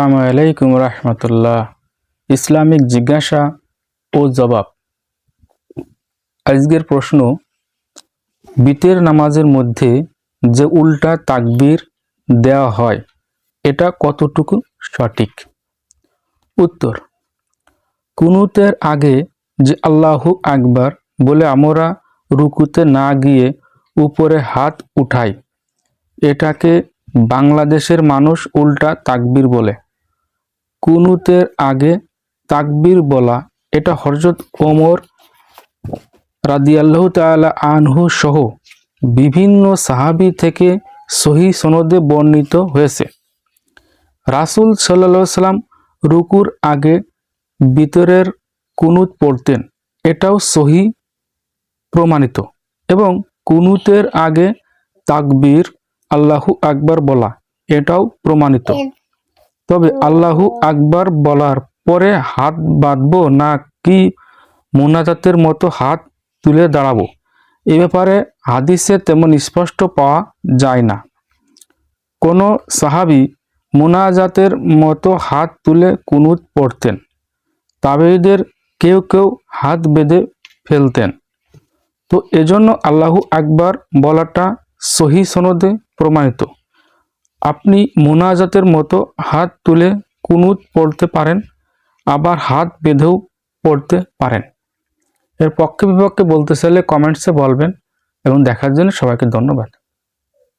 আসসালামু আলাইকুম রহমতুল্লাহ। ইসলামিক জিজ্ঞাসা ও জবাব। আজকের প্রশ্ন, বিতের নামাজের মধ্যে যে উল্টা তাকবির দেওয়া হয়, এটা কতটুকু সঠিক? উত্তর, কুনুতের আগে যে আল্লাহু আকবার বলে আমরা রুকুতে না গিয়ে উপরে হাত উঠাই, এটাকে বাংলাদেশের মানুষ উল্টা তাকবির বলে। কুনুতের আগে তাকবির বলা, এটা হরজত ওমর রাদিয়াল্লাহু তাআলা আনহু সহ বিভিন্ন সাহাবী থেকে সহি সনদে বর্ণিত হয়েছে। রাসূল আলাইহি সাল্লাম রুকুর আগে বিতরের কুনুত পড়তেন, এটাও সহি প্রমাণিত এবং কুনুতের আগে তাকবীর আল্লাহু আকবার বলা, এটাও প্রমাণিত। তবে আল্লাহু আকবার বলার পরে হাত বাঁধবো না কি মোনাজাতের মতো হাত তুলে দাঁড়াবো? এ ব্যাপারে হাদিসে তেমন স্পষ্ট পাওয়া যায় না। কোনো সাহাবি মোনাজাতের মতো হাত তুলে কুনুত পড়তেন। তাবেইদের কেউ কেউ হাত বেঁধে ফেলতেন। তো এজন্য আল্লাহু আকবার বলাটা সহি সনদে প্রমাণিত। আপনি মোনাজাতের মতো হাত তুলে কুনুত পড়তে পারেন, আবার হাত বেঁধেও পড়তে পারেন। এর পক্ষে বিপক্ষে বলতে চাইলে কমেন্টসে বলবেন এবং দেখার জন্য সবাইকে ধন্যবাদ।